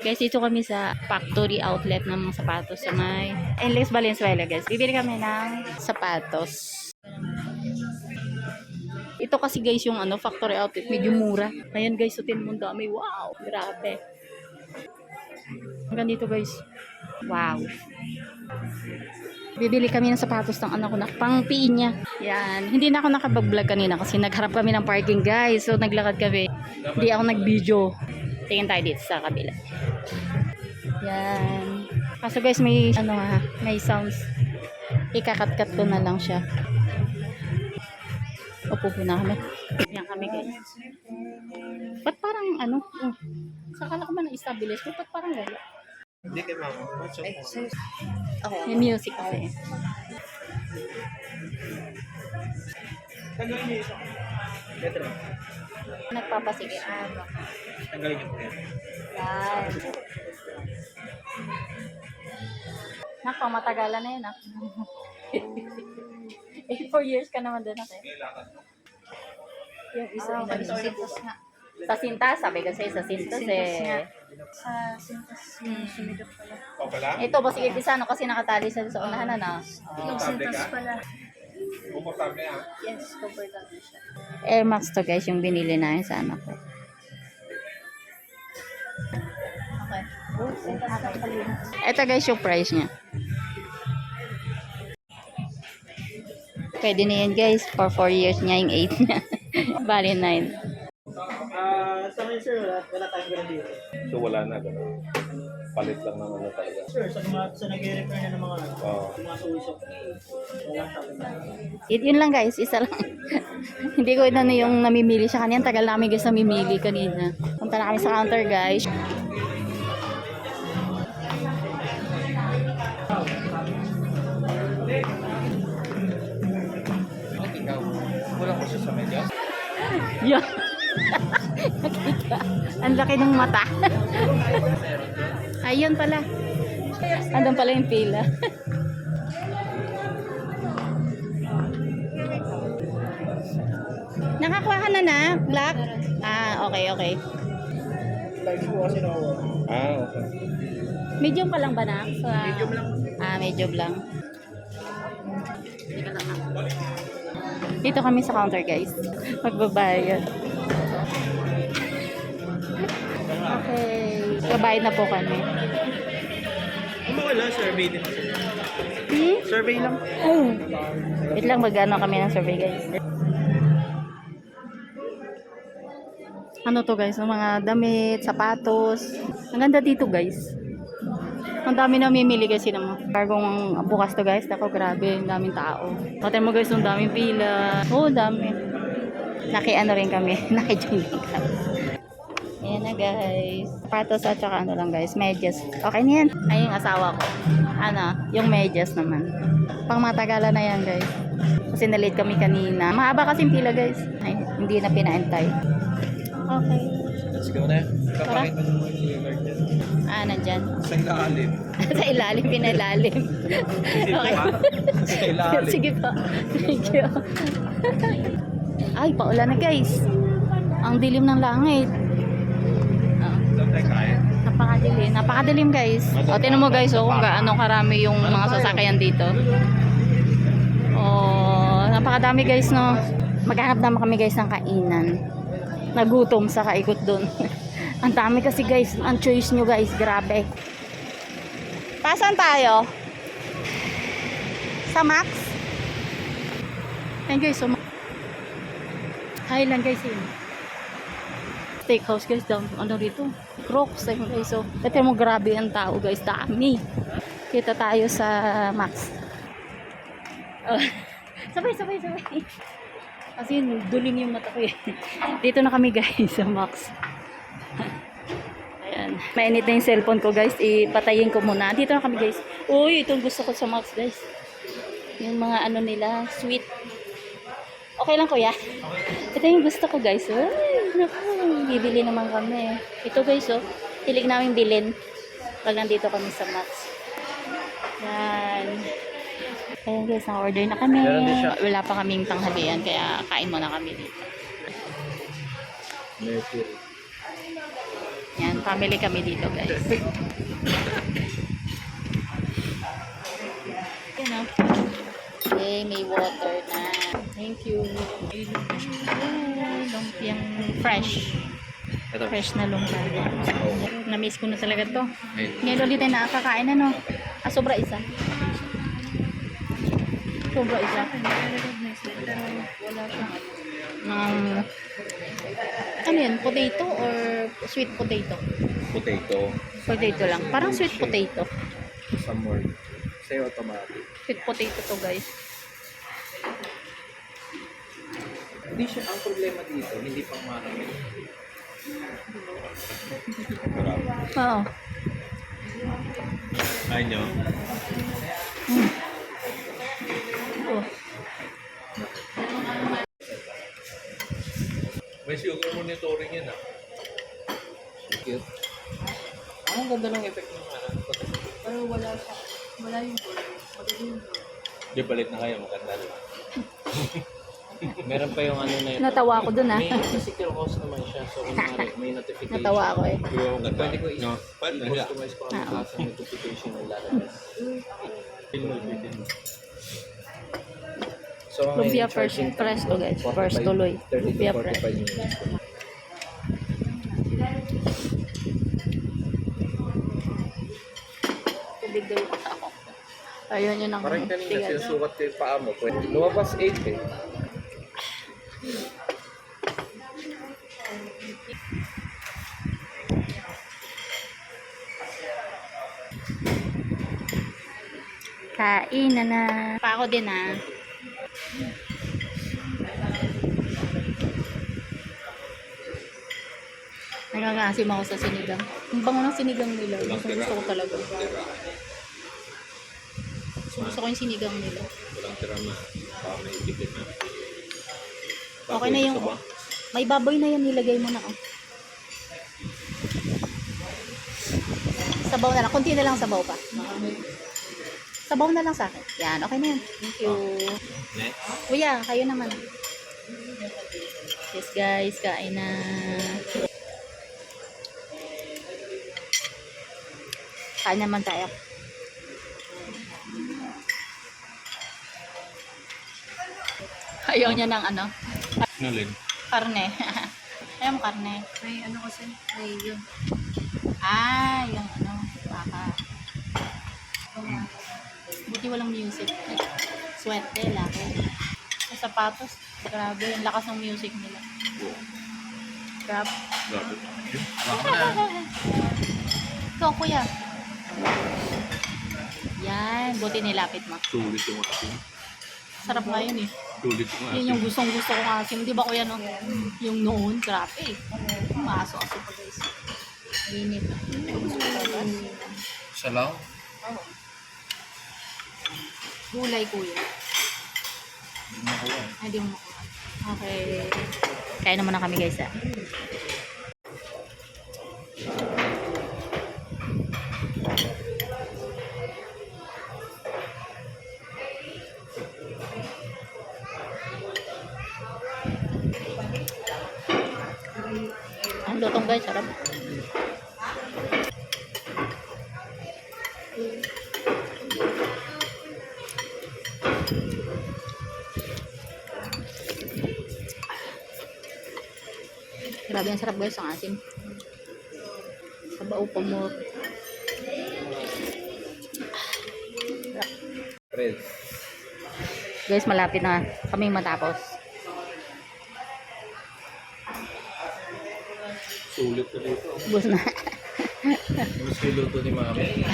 Guys, dito kami sa factory outlet ng mga sapatos sa may Enlex Valenzuela, guys. Bibili kami ng sapatos. Ito kasi guys yung ano, factory outlet, medyo mura. Ayan guys, sutin mo dami. Wow, grabe. Hanggang dito guys. Wow. Bibili kami ng sapatos ng anak ko na pang niya. Yan. Hindi na ako nakapag-vlog kanina kasi nagharap kami ng parking guys. So naglakad kami. Hindi ako nag-video. Tingin tayo dito sa kabila. Yan. Kaso guys may ano ha, may sounds. Ikakat-kat ko na lang siya. Upo po na kami. Yan kami guys. Ba't parang ano? Oh, sakala ko ba na-establish? Ba't parang wala? Hindi kay mama. Okay. May music kasi. Tanggalin niyo isa. Ito lang. Nagpapasige. Ah, Tanggalin niyo po yan. yan. Nako, matagalan na yun ah. eh, four years ka naman doon ako. Yung isa Ah, ina- sintas nga. Sa sintas, sabi kasi sa sintas eh. Sa sintas yung sumidot pala. O pala? Ito, basig pisano kasi nakatali sa sa unahan na. Yung sintas pala. Komportable ah. Yes, comfortable siya. Air Max to guys, yung binili namin sa anak ko. Okay. Ito guys yung price niya. Pwede na yan guys. For 4 years niya yung 8 niya. Bali 9. Ah, sa ngayon sir, wala, wala tayong ganun dito. So wala na gano'n. Palit lang ng ano talaga. Sir, sa mga sa nag-repair na ng mga Oo. mga. Wala tayong Yun, yun lang guys, isa lang. Hindi ko na yung namimili siya kanina. Tagal namin guys namimili kanina. Punta na kami sa counter guys. Yan. Nakita. Ang laki ng mata. Ayun pala. Andun pala yung pila. Nakakuha ka na na, Black? Ah, okay, okay. Large po kasi na Ah, okay. Medium pa lang ba na? medium lang. Ah, medium lang. Dito kami sa counter, guys. Magbabayad. Babayad na po kami. Kung wala, survey din. Hmm? Survey lang. Wait lang, mag-ano kami ng survey, guys. Ano to, guys? Mga damit, sapatos. Ang ganda dito, guys. Ang dami na mimili kasi naman. Bagong bukas to, guys. Ako, grabe. Ang daming tao. Pati mo, guys, ang daming pila. Oo, oh, dami. Naki, ano rin kami. Naki-join kami. Ayan na, guys. Sapatos at saka ano lang, guys. Medyas. Okay na yan. Ay, yung asawa ko. Ano, yung medyas naman. Pang matagalan na yan, guys. Kasi nalate kami kanina. Mahaba kasing pila, guys. Ay, hindi na pinaantay. Okay. Let's go na. Kapakita mo yung liver dyan. Ah, nandyan. Sa ilalim. Sa ilalim, pinalalim. okay. Sa ilalim. Sige po. Thank you. Ay, paulan na, guys. Ang dilim ng langit. Napakadilim. Napakadilim guys. O, tinan mo guys, oh, kung gaano karami yung mga sasakyan dito. Oh, napakadami guys, no. Maghanap naman kami guys ng kainan. Nagutom sa kaikot doon. ang dami kasi guys, ang choice nyo guys, grabe. Pasan tayo? Sa Max? Ayan guys, so Highland guys yun steakhouse guys down ano dito crocs ayun guys. So ito mo grabe ang tao guys. Dami. Kita tayo sa Max. Oh. sabay sabay sabay. Kasi yun, duling yung mata ko eh. dito na kami guys sa Max. Ayan. Mainit na yung cellphone ko guys. Ipatayin ko muna. Dito na kami guys. Uy itong gusto ko sa Max guys. Yung mga ano nila sweet. Okay lang kuya? Ito yung gusto ko guys. Ay, naku, bibili naman kami. Ito guys oh, hilig namin bilhin pag nandito kami sa Max. Yan. Ayan guys, na-order na kami. Wala pa kaming tanghalian, kaya kain muna kami dito. Yan. Family kami dito, guys. Yan o. Okay, may water na. Thank you. Lumpiang fresh. Ito. Fresh na lumpia. Na-miss ko na talaga to. Ngayon ulit tayo nakakakain ano. Ah, sobra isa. Sobra isa. Pero wala ano. Um, ano yun? Potato or sweet potato? Potato. Potato lang. Parang sweet potato. Some more. Say automatic. Sweet potato to guys. Hindi siya, ang problema dito, hindi pang marami. Oo. Ay nyo. Oh. May sugar monitoring yan ah. Cute. Ah, ang ganda ng effect ng ano. Pero wala siya. Wala yung gold. Maganda yung gold. Di balit na kayo, maganda lang. Meron pa yung ano na ito. Natawa ako dun ah. May physical cost naman siya. So, kunwari, may notification. Natawa ako eh. Maganda? Pwede ko i- No. I-customize ko Ah, ang klase ng notification na ilalabas. So, ang Lumpia fresh, charging fresh to guys. 45 Fresh tuloy. 30 to Lumpia fresh. 45 minutes. Tubig daw yung ako. Ayun yun ang Parang kanina tigas. sinusukat ko yung paa mo. Pwede. Lumabas 8 eh. Kain na na. Pa ako din ah. Nagagasim ako sa sinigang. Ang bango ng sinigang nila. Gusto, ko talaga. Gusto, gusto ko yung sinigang nila. Walang tira na. Baka may tipid na. Okay na yung... May baboy na yan, nilagay mo na. Oh. Sabaw na lang. Kunti na lang sabaw pa. Sabaw na lang sa akin. Yan, okay na yan. Thank you. Next. Kuya, kayo naman. Yes guys, kain na. Kain naman tayo. Ayaw niya ng ano? Nalin. Karne. Ayaw mo karne. May ano kasi, may yun. Ah, yung ano, baka. Buti walang music. Swerte, laki. Sa sapatos, grabe, yung lakas ng music nila. Grabe. Grabe. Ikaw, kuya. Yan, buti nilapit mo. Sulit yung asin. Sarap nga yun eh. Sulit yung asin. Yun yung gustong gusto ko nga asim. Di ba kuya no? Yung noon, grabe eh. Maso aso pa guys. Talaga. Siya lang? Gulay kuya. Hindi mo kuha. Ay, di mo makuha. Okay. Kaya naman na kami guys ah. Grabe ang sarap guys ang asim. Kabao pa mo. Guys, malapit na kaming matapos. Sulit na dito. Bus na. Gusto yung luto ni Mami.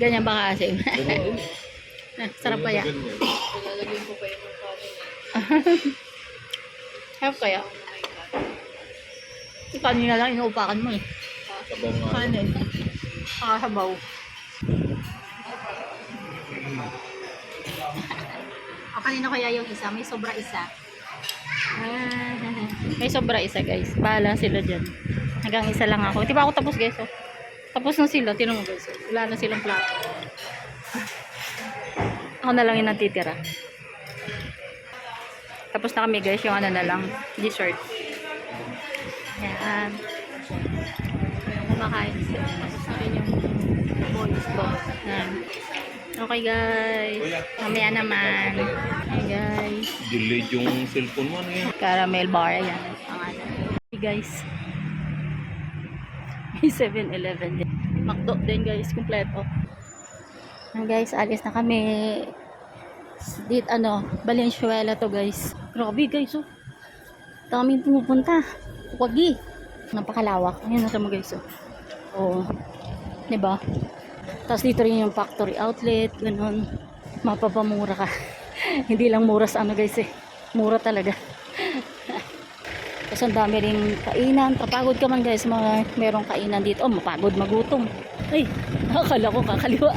Ganyan ba kaasim? Ganun din. sarap kaya. Ganyan. Ilalagay ko pa yung kanin. Sarap kaya. Kanina lang, inuupakan mo eh. Sabaw nga. Kanin. Kakasabaw. o kanina kaya yung isa, may sobra isa. Ah, may sobra isa guys. Bahala sila dyan. Hanggang isa lang ako. Di ba ako tapos guys? Oh. Tapos na sila. Tinan mo guys. oh. Wala na silang plato. Ako na lang yung natitira. Tapos na kami guys. Yung ano na lang. Dessert. Yan. Kumakain sila. Rin yung boys ko. Yan. Okay guys. Mamaya naman. Hey guys. Delayed yung cellphone mo. Ano yan? Caramel bar. Ayan. Ang ano. Hey guys. May 7-Eleven din. Macdo din guys. Kompleto. Ayan guys. Alis na kami. Dit ano. Valenzuela to guys. Grabe guys oh. Daming pumupunta. Wagi. Napakalawak. Ayan na mo guys oh. Oo. Diba? Tapos dito rin yung factory outlet, ganun. Mapapamura ka. Hindi lang mura sa ano guys eh. Mura talaga. Tapos ang dami rin kainan. Kapagod ka man guys, mga merong kainan dito. Oh, mapagod, magutom. Ay, akala ko kakaliwa.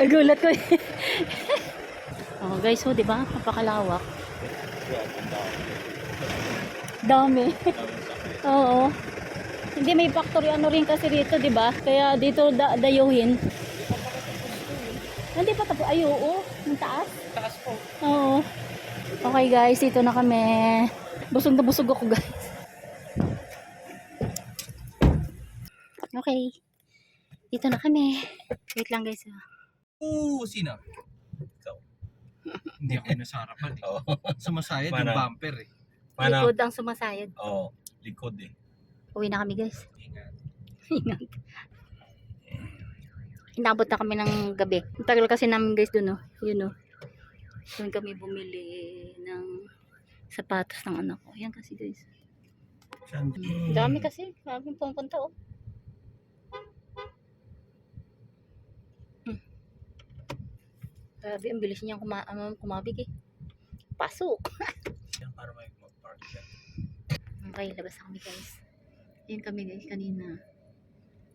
Gulat ko eh. oh, guys, oh, di ba? Napakalawak. Dami. Oo. Hindi may factory ano rin kasi dito, 'di ba? Kaya dito da dayuhin. Hindi pa tapos. Ay, oo. Ang taas. Taas po. Oo. Okay guys, dito na kami. Busog na busog ako guys. Okay. Dito na kami. Wait lang guys. ah. Oo, sino? Ikaw. Hindi ako na sa harapan eh. Sumasayad yung bumper eh. Paano? Likod ang sumasayad. Oo. Likod eh. Uwi na kami guys. Ingat. Ingat. Inabot na kami ng gabi. Ang tagal kasi namin guys dun, oh. Yun, oh. Doon kami bumili ng sapatos ng anak ko. Yan kasi guys. Ang dami kasi. Maraming pumunta, oh. Hmm. Grabe, ang bilis niyang kuma ano, kumabig, eh. Pasok. Yan para may. Okay, labas na kami guys. Yan kami guys kanina.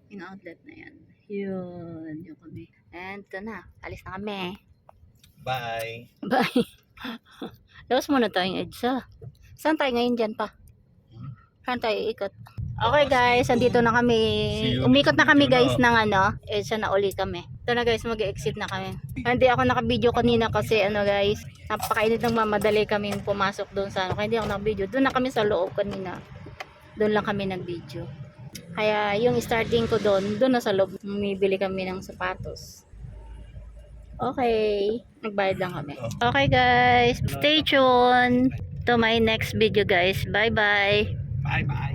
Yung outlet na yan. Yun, yun kami. And ito na, alis na kami. Bye! Bye. labas muna tayong EDSA. Saan tayo ngayon dyan pa? Saan tayo ikot? Okay guys, andito na kami. Umikot na kami guys ng ano, EDSA na uli kami. Ito na guys, mag-exit na kami. Hindi ako naka-video kanina kasi ano guys, napakainit ng mamadali kami pumasok doon sa ano. Kaya hindi ako naka-video. Doon na kami sa loob kanina. Doon lang kami nag-video. Kaya yung starting ko doon, doon na sa loob. Bumibili kami ng sapatos. Okay. Nagbayad lang kami. Okay guys, stay tuned to my next video guys. Bye bye. Bye-bye.